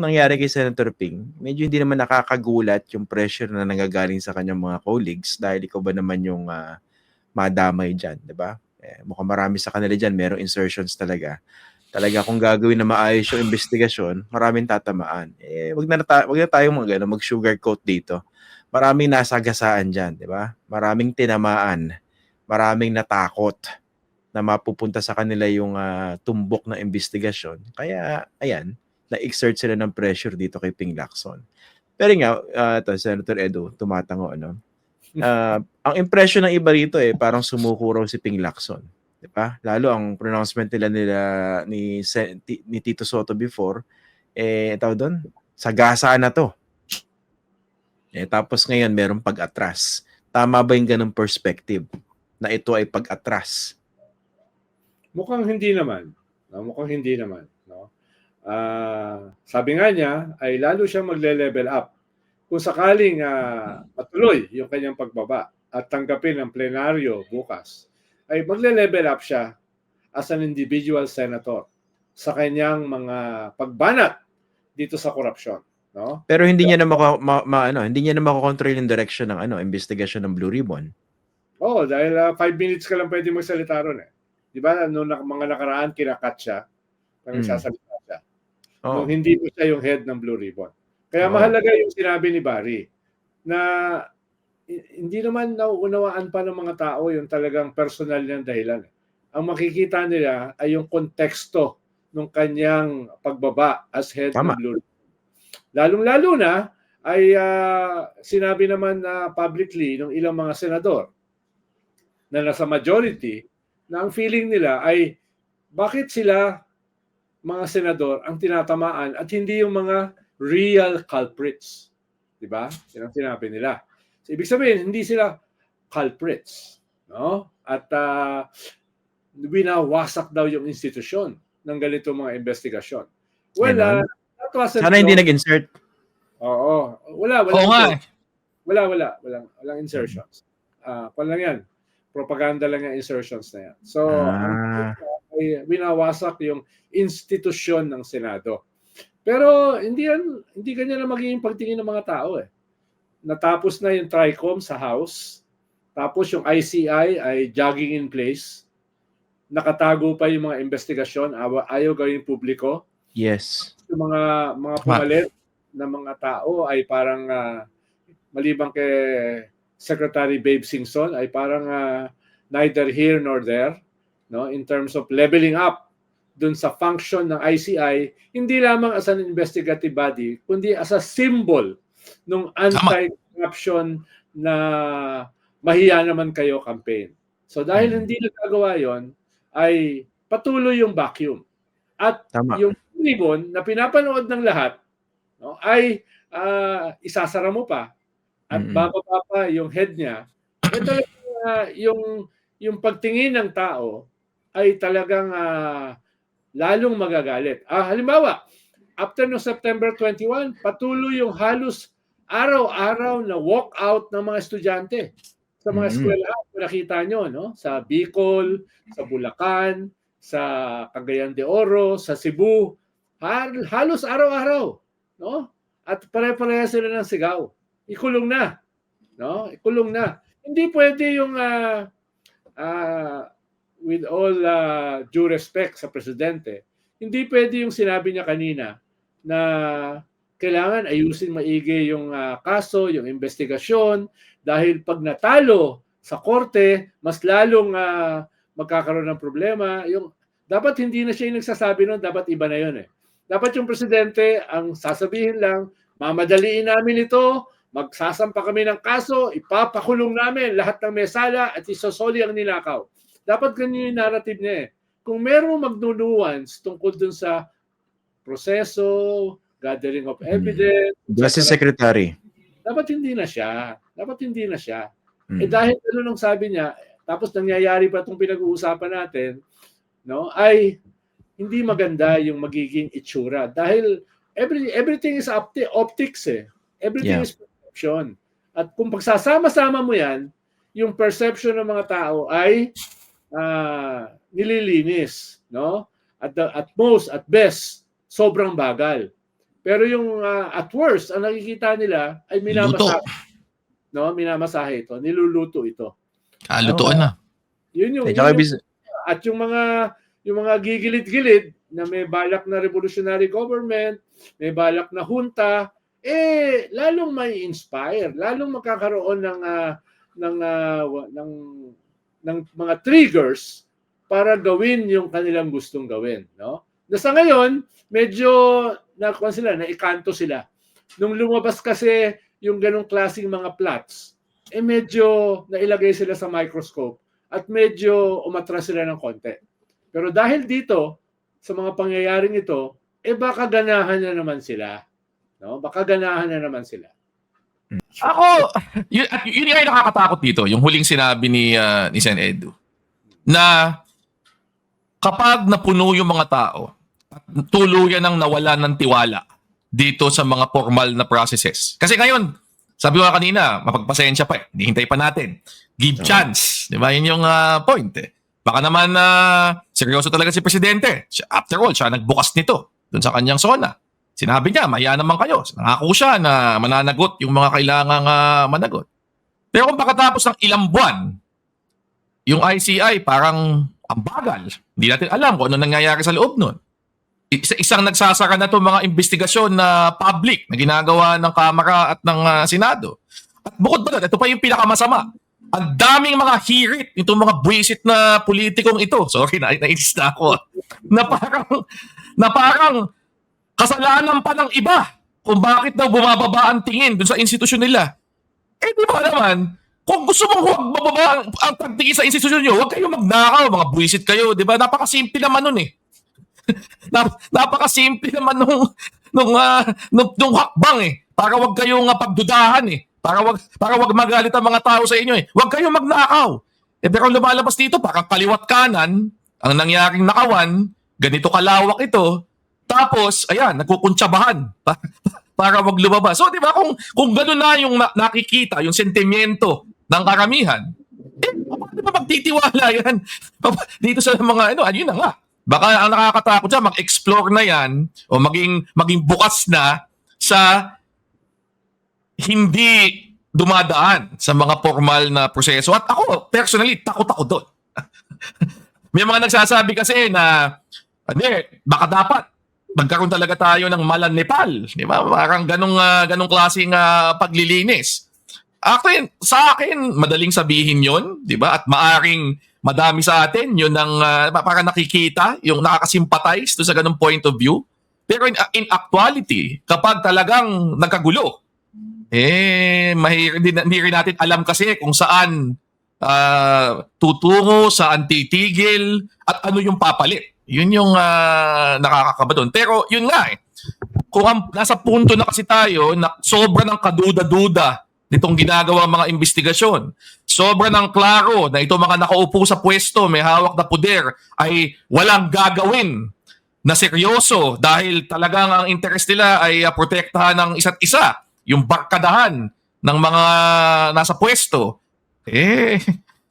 nangyari kay Senator Ping, medyo hindi naman nakakagulat yung pressure na nanggagaling sa kanyang mga colleagues dahil ikaw ba naman yung ah, madamay dyan, di ba? Eh, mukhang marami sa kanila dyan, merong insertions talaga. Talaga kung gagawin na maayos yung investigasyon, maraming tatamaan. Eh, wag na, ta- wag na tayong mag, ano, mag-sugarcoat dito. Maraming nasagasaan dyan, di ba? Maraming tinamaan. Maraming natakot na mapupunta sa kanila yung ah, tumbok na investigasyon. Kaya, ayan, na-exert sila ng pressure dito kay Ping Lacson. Pero nga, uh, to, Senator Edo, tumatango, ano? Ah, ang impression ng iba rito eh, parang sumuko raw si Ping Lacson. Di ba? Lalo ang pronouncement nila nila ni, ni Tito Soto before, eh, tawag doon, sagasa na to. Eh, tapos ngayon, merong pag-atras. Tama ba yung ganong perspective na ito ay pag-atras? Mukhang hindi naman. No? Mukhang hindi naman. Ah, sabi nga niya, ay lalo siyang magle-level up. Kung sakaling ah, matuloy yung kanyang pagbaba at tanggapin ang plenaryo bukas, ay magle-level up siya as an individual senator sa kanyang mga pagbanat dito sa korupsyon. No? Pero hindi niya na maka, ma, ma- ano, hindi niya na makokontrol yung direction ng ano, investigation ng Blue Ribbon. Oo, dahil ah, five minutes ka lang pwede magsalita ron eh. Di ba, noong nak- mga nakaraan, kinakat siya, pag Mm. Oh, Nung hindi po siya yung head ng Blue Ribbon. Kaya Oo. mahalaga yung sinabi ni Barry na hindi naman nauunawaan pa ng mga tao yung talagang personal niyang dahilan. Ang makikita nila ay yung konteksto ng kanyang pagbaba as head Tama. ng Blue Ribbon. Lalong-lalo na ay ah, sinabi naman na publicly ng ilang mga senador na nasa majority na ang feeling nila ay bakit sila mga senador ang tinatamaan at hindi yung mga real culprits. 'Di ba? Yan ang sinabi nila. So, ibig sabihin, hindi sila culprits. No? At uh, winawasak daw yung institusyon ng ganito mga investigasyon. Well, uh, that wasn't sana hindi nag-insert. Oo. Wala, wala. Oo nga. Wala, wala. Walang, walang insertions. Ah, uh, lang yan. Propaganda lang yung insertions na yan. So, Ah. Ay winawasak yung institusyon ng Senado. Pero hindi yan, hindi ganyan na magiging pagtingin ng mga tao eh. Natapos na yung TRICOM sa House. Tapos yung ICI ay jogging in place. Nakatago pa yung mga investigasyon. Awa- Ayaw gawing publiko. Yes. Yung mga mga pumalit na mga tao ay parang ah, maliban kay Secretary Babe Singson ay parang ah, neither here nor there no in terms of leveling up dun sa function ng ICI hindi lamang as an investigative body kundi as a symbol ng anti-corruption na mahiya naman kayo campaign. So dahil Hmm. hindi nagagawa 'yon ay patuloy yung vacuum. At Tama. yung ribbon na pinapanood ng lahat no, ay ah, isasara mo pa at Mm-mm. bababa pa yung head niya. Eh talagang ah, yung yung pagtingin ng tao ay talagang ah, lalong magagalit. Ah, halimbawa, after no September 21, patuloy yung halos araw-araw na walkout ng mga estudyante sa mga Mhm. eskwelahan. Nakita nyo, no? sa Bicol, sa Bulacan, sa Cagayan de Oro, sa Cebu, hal- halos araw-araw, no? At pare-pareha sila ng sigaw. Ikulong na, no? Ikulong na. Hindi pwede yung ah, ah, with all ah, due respect sa presidente, hindi pwede yung sinabi niya kanina na kailangan ayusin maigi yung ah, kaso, yung investigasyon dahil pag natalo sa korte, mas lalong ah, magkakaroon ng problema. Yung dapat hindi na siya yung nagsasabi noon, dapat iba na yun eh. Dapat yung presidente ang sasabihin lang, mamadaliin namin ito, magsasampa kami ng kaso, ipapakulong namin lahat ng mesala at isosoli ang ninakaw. Dapat ganyan yung narrative niya eh. Kung merong magnunuance tungkol dun sa proseso, gathering of Mhm. evidence, Justice Secretary. dapat hindi na siya. Dapat hindi na siya. Mm. Eh dahil ano nung sabi niya, tapos nangyayari pa itong pinag-uusapan natin, no, ay hindi maganda yung magiging itsura. Dahil every, everything is opti- optics eh. Everything Yeah. is perception. At kung pagsasama-sama mo yan, yung perception ng mga tao ay ah, nililinis. No? At, the, at most, at best, sobrang bagal. Pero yung ah, at worst, ang nakikita nila ay minamasahe. No, minamasahe ito, niluluto ito. Kalutuan na. Yun yung, yun yung bis- at yung mga yung mga gigilid-gilid na may balak na revolutionary government, may balak na junta, eh lalong may inspire, lalong magkakaroon ng ah, ng ah, wa- ng ng mga triggers para gawin yung kanilang gustong gawin, no? Na sa ngayon, medyo na sila, naikanto sila. Nung lumabas kasi yung ganong klaseng mga plots, eh medyo nailagay sila sa microscope at medyo umatras sila ng konti. Pero dahil dito, sa mga pangyayaring ito, eh baka ganahan na naman sila. No? Baka ganahan na naman sila. Ako, yun, at yun yung nakakatakot dito, yung huling sinabi ni, ah, ni Sen Edu, na kapag napuno yung mga tao, tuluyan ng nawala ng tiwala dito sa mga formal na processes. Kasi ngayon, sabi ko nga kanina, mapagpasensya pa eh, hihintay pa natin. Give chance. Di ba? Yun yung ah, point eh. Baka naman na seryoso talaga si Presidente. Siya- After all, siya nagbukas nito dun sa kanyang zona. Sinabi niya, maya naman kayo. Nangako siya na mananagot yung mga kailangang ah, managot. Pero kung pagkatapos ng ilang buwan, yung ICI parang ang bagal. Hindi natin alam kung ano nangyayari sa loob nun. Isa isang nagsasara na itong mga investigasyon na public na ginagawa ng Kamara at ng ah, Senado. At bukod pa doon, ito pa yung pinakamasama. Ang daming mga hirit itong mga buwisit na politikong ito. Sorry, na nainis na ako. Na parang, na parang kasalanan pa ng iba kung bakit daw bumababa ang tingin dun sa institusyon nila. Eh di ba naman, kung gusto mong huwag bababa ang, ang pagtingin sa institusyon nyo, huwag kayong magnakaw, mga buwisit kayo, di ba? Napakasimple naman nun eh. Nap- napakasimple naman nung, nung, ah, nung, nung hakbang eh. Para wag kayong uh, pagdudahan eh. Para wag, para wag magalit ang mga tao sa inyo eh. Huwag kayong magnakaw. Eh pero lumalabas dito, parang kaliwat kanan, ang nangyaring nakawan, ganito kalawak ito, tapos, ayan, nagkukuntsabahan pa- para wag lumabas. So, di ba, kung, kung gano'n na yung na- nakikita, yung sentimiento ng karamihan, eh, paano ba magtitiwala yan? Dito sa mga, ano, ayun na nga. Baka ang nakakatakot dyan, mag-explore na yan o maging, maging bukas na sa hindi dumadaan sa mga formal na proseso. At ako, personally, takot ako doon. May mga nagsasabi kasi na, hindi, baka dapat magkaroon talaga tayo ng malan Nepal. Di ba? Parang ganong, ah, ganong klaseng ah, paglilinis. Akin, sa akin, madaling sabihin yon, di ba? At maaring madami sa atin, yun ang ah, parang nakikita, yung nakakasimpatize to sa ganong point of view. Pero in, in actuality, kapag talagang nagkagulo, eh, mahirap, hindi, hindi rin natin alam kasi kung saan ah, tutungo, saan titigil, at ano yung papalit. Yun yung ah, nakakakaba doon. Pero yun nga eh, kung ang, nasa punto na kasi tayo na sobra ng kaduda-duda nitong ginagawa mga investigasyon. Sobra ng klaro na ito mga nakaupo sa pwesto, may hawak na puder, ay walang gagawin na seryoso dahil talagang ang interest nila ay ah, protektahan ng isa't isa, yung barkadahan ng mga nasa pwesto. Eh,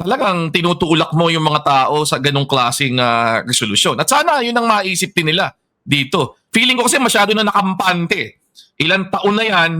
talagang tinutulak mo yung mga tao sa ganong klaseng ah, resolusyon. At sana yun ang maisip din nila dito. Feeling ko kasi masyado na nakampante. Ilang taon na yan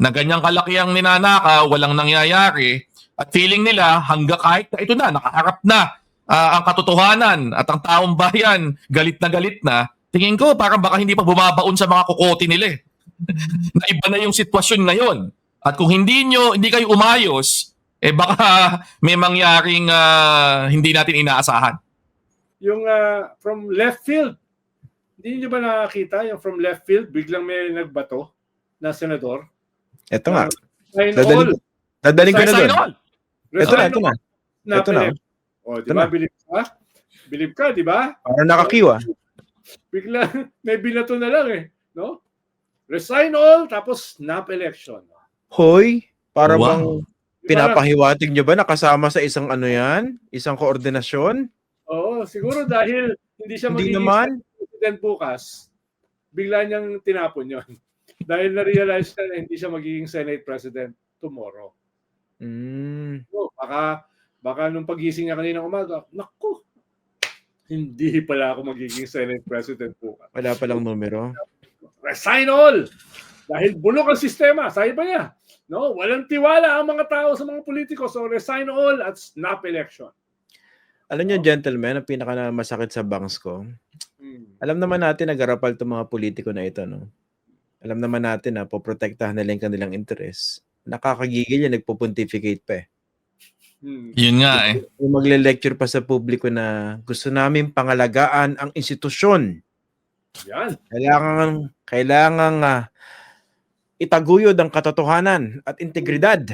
na ganyang kalaki ang ninanakaw, walang nangyayari. At feeling nila hangga kahit na ito na, nakaharap na ah, ang katotohanan at ang taong bayan galit na galit na, tingin ko parang baka hindi pa bumabaon sa mga kukote nila eh. na iba na yung sitwasyon ngayon. At kung hindi nyo, hindi kayo umayos, eh baka may mangyaring ah, hindi natin inaasahan. Yung ah, from left field, hindi niyo ba nakakita yung from left field, biglang may nagbato na senador? Eto nga. Sign Dadali- all. Dadaling ko na doon. all. Ito na, ito na. na. Ito na. O, di Ito ba? Believe ka? Believe ka, di ba? Parang nakakiwa. Bigla, may binato na lang eh. No? Resign all, tapos snap election. Hoy, para Wow. bang? Pinapahiwatig nyo ba nakasama sa isang ano yan? Isang koordinasyon? Oo, siguro dahil hindi siya Hindi magiging naman. president bukas, bigla niyang tinapon yon. dahil na-realize niya na hindi siya magiging Senate President tomorrow. Mm. So, baka, baka nung pagising niya kanina umaga, naku, hindi pala ako magiging Senate President bukas. Wala palang numero. resign all. Dahil bulok ang sistema, sabi pa niya. No, walang tiwala ang mga tao sa mga politiko. So resign all at snap election. Alam niyo, gentlemen, ang pinaka na masakit sa banks ko, Hmm. alam naman natin nagarapal itong mga politiko na ito, no? Alam naman natin na poprotektahan nila yung kanilang interes. Nakakagigil yan, nagpo-pontificate pa eh. Hmm. Yun nga eh. Yung magle-lecture pa sa publiko na gusto namin pangalagaan ang institusyon. Yan. Kailangan, kailangan ah, itaguyod ang katotohanan at integridad.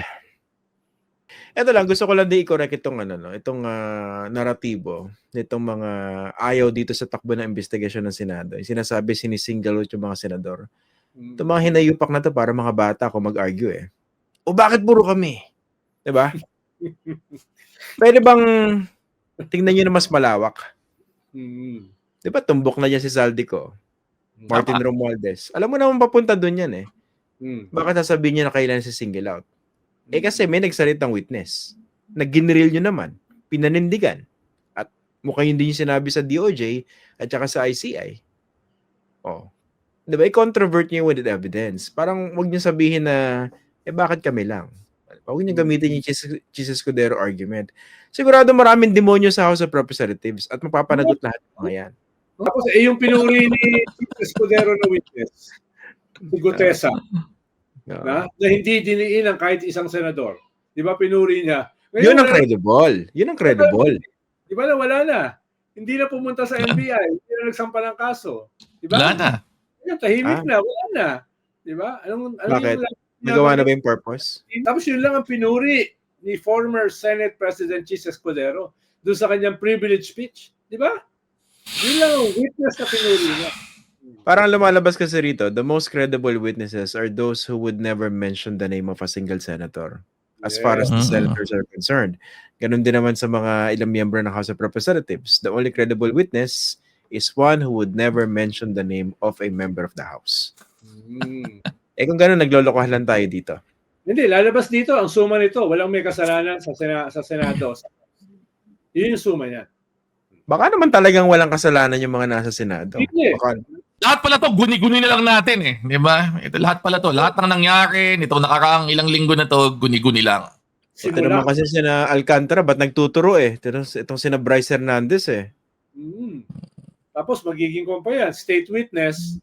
Ito lang, gusto ko lang din i-correct itong, ano, no, itong ah, naratibo nitong mga ayaw dito sa takbo ng investigasyon ng Senado. Yung sinasabi, sinisingle out yung mga senador. Hmm. Itong mga hinayupak na to para mga bata ako mag-argue eh. O bakit puro kami? ba? Pwede bang tingnan nyo na mas malawak? Hmm. 'Di ba tumbok na dyan si Saldico, Martin Tama. Romualdez. Alam mo naman papunta doon yan eh. Hmm. Bakit sasabihin niya na kailangan si single out? Eh kasi may nagsalitang witness. Nag-ginril nyo naman. Pinanindigan. At mukhang hindi niyo sinabi sa DOJ at saka sa ICI. Oh. Di ba? I-controvert niyo with evidence. Parang wag niyo sabihin na, eh bakit kami lang? Huwag niyo gamitin yung Jesus, Jesus Escudero argument. Sigurado maraming demonyo sa House of Representatives at mapapanagot lahat ng mga yan. Tapos eh, yung pinuri ni Escudero na witness, Gutesa, Oo. na, na hindi diniin ng kahit isang senador. Di ba pinuri niya? Ngayon, Yun ang wala- credible. Yun ang credible. Di ba na wala na? Hindi na pumunta sa NBI. Hindi na nagsampa ng kaso. Di ba? Wala na. Ngayon, tahimik Ah. na. Wala na. Di ba? Anong, ano Bakit? yung- Nagawa na ba yung purpose? Tapos yun lang ang pinuri ni former Senate President Chis Escudero doon sa kanyang privilege speech. Di ba? Yun lang ang witness na pinuri niya. Parang lumalabas kasi rito, the most credible witnesses are those who would never mention the name of a single senator as far as the Yes. senators are concerned. Ganon din naman sa mga ilang miyembro ng House of Representatives. The only credible witness is one who would never mention the name of a member of the House. Hmm. Eh kung gano'n, naglolokohan lang tayo dito. Hindi, lalabas dito ang suma nito. Walang may kasalanan sa, Sena- sa Senado. Yun yung suma niya. Baka naman talagang walang kasalanan yung mga nasa Senado. Hindi. Baka, Lahat pala to, guni-guni na lang natin eh. Di ba? Ito lahat pala to. Lahat ng nangyari, nito nakaraang ilang linggo na to, guni-guni lang. ito naman kasi sina Alcantara, ba't nagtuturo eh? Ito, itong sina Bryce Hernandez eh. Mm. Tapos magiging kung pa yan, state witness.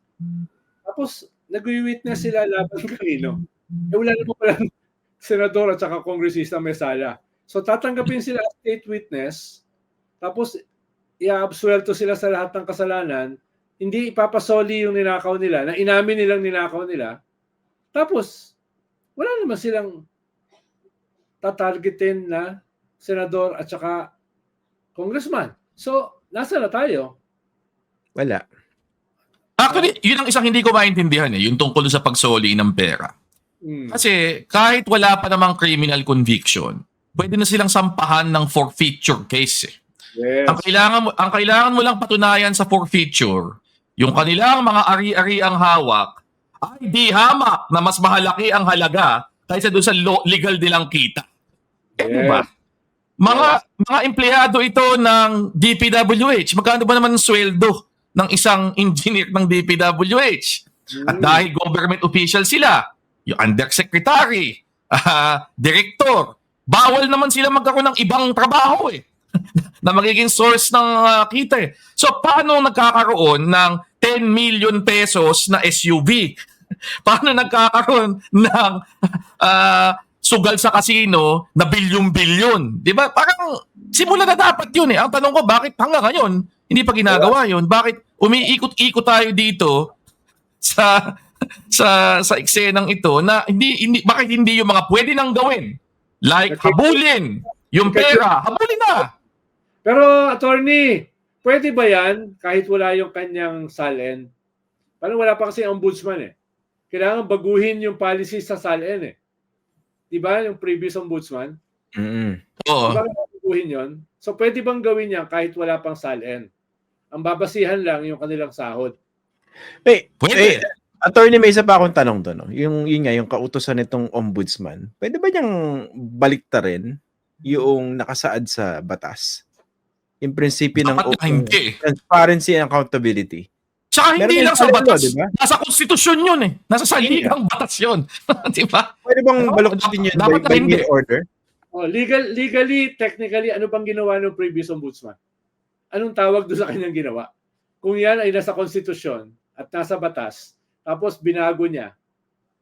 Tapos nag-witness sila laban kanino. Eh wala na po pala senador at saka kongresista may sala. So tatanggapin sila as state witness. Tapos i-absuelto sila sa lahat ng kasalanan. Hindi ipapasoli yung ninakaw nila, na inamin nilang ninakaw nila. Tapos, wala naman silang tatargetin na senador at saka congressman. So, nasa na tayo? Wala. Actually, yun ang isang hindi ko maintindihan eh, yung tungkol sa pagsoli ng pera. Hmm. Kasi kahit wala pa namang criminal conviction, pwede na silang sampahan ng forfeiture case eh. Yes. Ang kailangan mo, ang kailangan mo lang patunayan sa forfeiture, yung kanilang mga ari-ari ang hawak, ay di hamak na mas mahalaki ang halaga kaysa doon sa legal nilang kita. Eh, di ba? Mga mga empleyado ito ng DPWH. Magkano ba naman ang sweldo ng isang engineer ng DPWH? At Mm. dahil government official sila, yung undersecretary, ah, director, bawal naman sila magkaroon ng ibang trabaho eh na magiging source ng ah, kita eh. So paano nagkakaroon ng 10 million pesos na SUV? paano nagkakaroon ng ah, sugal sa kasino na bilyon-bilyon? 'Di ba? Parang simula na dapat 'yun eh. Ang tanong ko bakit hanggang ngayon hindi pa ginagawa 'yun? Bakit umiikot-ikot tayo dito sa sa sa eksenang ito na hindi hindi bakit hindi yung mga pwede nang gawin? Like habulin yung pera, habulin na. Pero, attorney, pwede ba yan kahit wala yung kanyang SALN? Parang wala pa kasi ombudsman eh. Kailangan baguhin yung policy sa SALN eh. Di ba yung previous ombudsman? Mm-mm. Oo. Bakit baguhin yon? So, pwede bang gawin yan kahit wala pang SALN? Ang babasihan lang yung kanilang sahod. Wait, Pwede. eh, attorney, may isa pa akong tanong doon. No? Yung, yun nga, yung kautosan nitong ombudsman, pwede ba niyang baliktarin yung nakasaad sa batas? Yung prinsipyo ng Dapat open hindi. transparency and accountability. Tsaka hindi Meron lang sa batas. di ba? Nasa konstitusyon yun eh. Nasa saligang batas yun. di ba? Pwede bang baluktutin yun dapat by, by hindi. order? Oh, legal, legally, technically, ano bang ginawa ng previous ombudsman? Anong tawag doon sa kanyang ginawa? Kung yan ay nasa konstitusyon at nasa batas, tapos binago niya,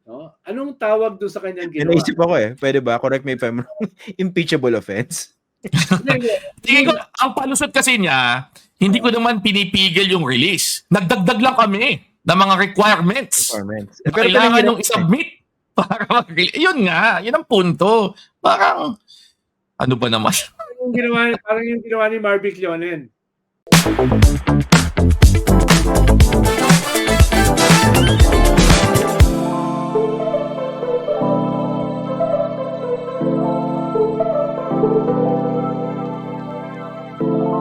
no? anong tawag doon sa kanyang Yan ginawa? naisip ako eh. Pwede ba? Correct me if I'm wrong. Impeachable offense. Tingin ko, ang palusot kasi niya, hindi ko naman pinipigil yung release. Nagdagdag lang kami ng mga requirements. Performance. na kailangan nung isubmit para mag-release. Yun nga, yun ang punto. Parang, ano ba naman? yung ginawa, parang yung ginawa ni Marvick Leonen.